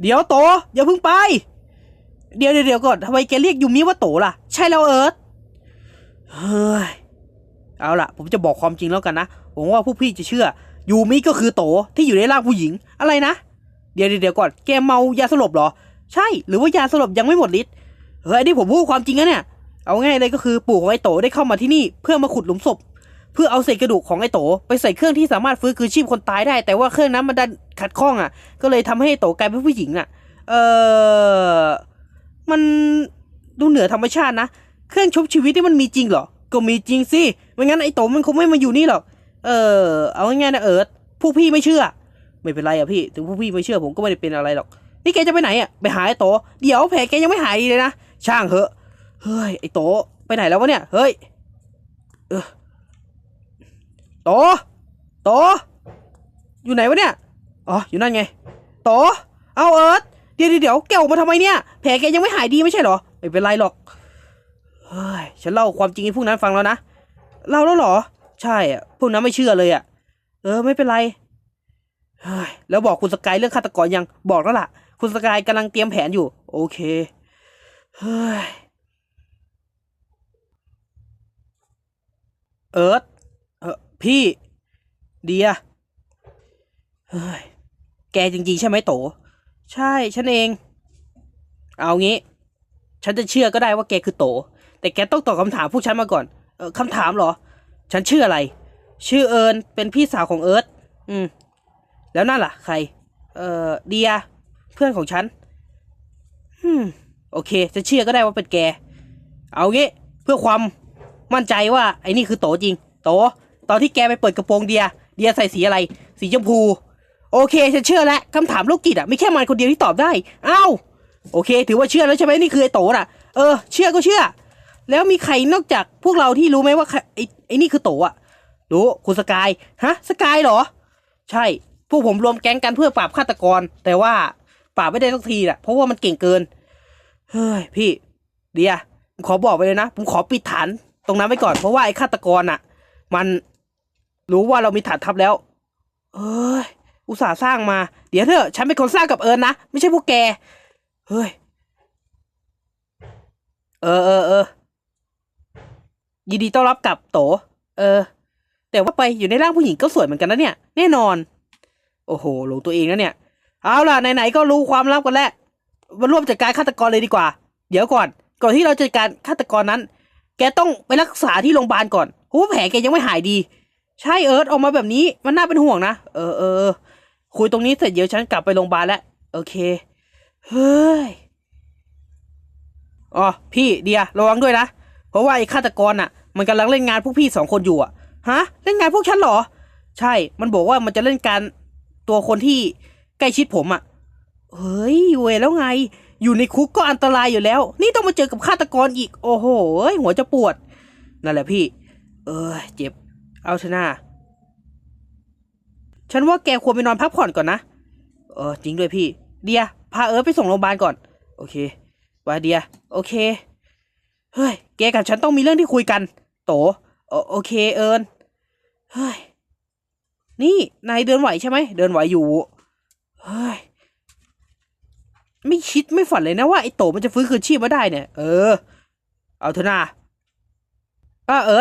เดี๋ยวโตอย่าเพิ่งไป เดี๋ยวเดี๋ยวก่อนทำไมแกเรียกยูมิว่าโตล่ะ ใช่แล้วเอิร์ธเฮ้ยเอาล่ะ ผมจะบอกความจริงแล้วกันนะผมว่าพวกพี่จะเชื่อยูมิก็คือโตที่อยู่ในร่างผู้หญิงอะไรนะ เดี๋ยวเดี๋ยวก่อนแกเมายาสลบเหรอ ใช่หรือว่ายาสลบยังไม่หมดฤทธิ์เฮ้ยอันนี่ผมพูดความจริงนะเนี่ยเอาง่ายเลยก็คือปู่ของไอ้โตได้เข้ามาที่นี่ เพื่อมาขุดหลุมศพ เพื่อเอาเศษกระดูกของไอ้โต ไปใส่เครื่องที่สามารถฟื้นคืนชีพคนตายได้ แต่ว่าเครื่องนั้นมันดันขัดข้องอะ ก็เลยทำให้โตกลายเป็นผู้หญิงอะ เออมันดูเหนือธรรมชาตินะ เครื่องชุบชีวิตที่มันมีจริงเหรอ ก็มีจริงสิ ไม่งั้นไอ้โตมันคงไม่มาอยู่นี่หรอก เออ เอาง่ายๆนะเอิร์ธพวกพี่ไม่เชื่อ ไม่เป็นไรอะพี่ ถึงพวกพี่ไม่เชื่อผมก็ไม่ได้เป็นอะไรหรอก นี่แกจะไปไหนอะไปหาไอ้โต เดี๋ยวแผลแกยังไม่หายเลยนะ ช่างเหอะ เฮ้ย ไอ้โต ไปไหนแล้ววะเนี่ย เฮ้ย เออ โต โต อยู่ไหนวะเนี่ย อ๋อ อยู่นั่นไง โต เอาเอิร์ธเดี๋ยวเดี๋ยวเดี๋ยวแกออกมาทำไมเนี่ย แผลแกยังไม่หายดีไม่ใช่เหรอ ไม่เป็นไรหรอก เฮ้ย ฉันเล่าความจริงให้พวกนั้นฟังแล้วนะ เล่าแล้วเหรอ ใช่อะพวกนั้นไม่เชื่อเลยอะเออ ไม่เป็นไร เฮ้ย แล้วบอกคุณสกายเรื่องฆาตกรยัง บอกแล้วล่ะ คุณสกายกำลังเตรียมแผนอยู่ โอเค เฮ้ย เอิร์ธ พี่เดียเฮ้ยแกจริงๆใช่ไหมโต ใช่ฉันเอง เอางี้ ฉันจะเชื่อก็ได้ว่าแกคือโต แต่แกต้องตอบคำถามพวกฉันมาก่อนเออคำถามเหรอ ฉันชื่ออะไร ชื่อเอิญเป็นพี่สาวของเอิร์ธอืม แล้วนั่นล่ะ ใคร เอ่อเดีย เพื่อนของฉันอืมโอเค จะเชื่อก็ได้ว่าเป็นแก เอางี้เพื่อความมั่นใจว่าไอ้นี่คือโตจริง โต ตอนที่แกไปเปิดกระโปรงเดีย เดียใส่สีอะไร สีชมพู โอเคฉันเชื่อแล้วคำถามโลกกิจอะไม่แค่มันคนเดียวที่ตอบได้อ้าวโอเค ถือว่าเชื่อแล้วใช่ไหมนี่คือไอ้โตน่ะ เออ เชื่อก็เชื่อ แล้วมีใครนอกจากพวกเราที่รู้ไหมว่าไอ้ไอ้นี่คือโตอะรู้คุณสกายฮะสกายเหรอ ใช่ พวกผมรวมแก๊งกันเพื่อปราบฆาตกร แต่ว่าปราบไม่ได้สักทีน่ะเพราะว่ามันเก่งเกิน เฮ้ยพี่ เดียผมขอบอกไปเลยนะ ผมขอปิดฐานตรงนั้นไว้ก่อนเพราะว่าไอ้ฆาตกรน่ะมัน รู้ว่าเรามีฐานทัพแล้ว เอ้ย อุตส่าห์สร้างมา เดี๋ยวเถอะ ฉันเป็นคนสร้างกับเอิญนะ ไม่ใช่พวกแก เฮ้ย เออเออเออยินดีต้อนรับกลับโต เออ แต่ว่าไปอยู่ในร่างผู้หญิงก็สวยเหมือนกันนะเนี่ย แน่นอน โอ้โหหลงตัวเองนะเนี่ย เอาล่ะไหนๆก็รู้ความลับกันแล้วมาร่วมจัดการฆาตกรเลยดีกว่า เดี๋ยวก่อน ก่อนที่เราจะจัดการฆาตกรนั้น แกต้องไปรักษาที่โรงพยาบาลก่อนเพราะว่าแผลแกยังไม่หายดี ใช่เอิร์ธออกมาแบบนี้มันน่าเป็นห่วงนะ เออเออคุยตรงนี้เสร็จเดี๋ยวฉันกลับไปโรงพยาบาลแล้ว โอเค เฮ้ย อ๋อ พี่เดียระวังด้วยนะ เพราะว่าไอ้ฆาตกรน่ะ มันกำลังเล่นงานพวกพี่สองคนอยู่อะฮะ เล่นงานพวกฉันเหรอ ใช่ มันบอกว่ามันจะเล่นการตัวคนที่ใกล้ชิดผมอะเฮ้ยเวยแล้วไง อยู่ในคุกก็อันตรายอยู่แล้ว นี่ต้องมาเจอกับฆาตกรอีก โอ้โหหัวจะปวด นั่นแหละพี่ เออเจ็บ เอาเถอะนาฉันว่าแกควรไปนอนพักผ่อนก่อนนะ เออจริงด้วยพี่ เดีย พาเอิร์ธไปส่งโรงพยาบาลก่อน โอเคว่าเดีย โอเค เฮ้ย แกกับฉันต้องมีเรื่องที่คุยกัน โต โอโอเคเอิญเฮ้ย นี่ นายเดินไหวใช่ไหม เดินไหวอยู่ เฮ้ย ไม่คิดไม่ฝันเลยนะว่าไอ้โตมันจะฟื้นคืนชีพมาได้เนี่ย เออ เอาเถอะนาอะเอิร์ธ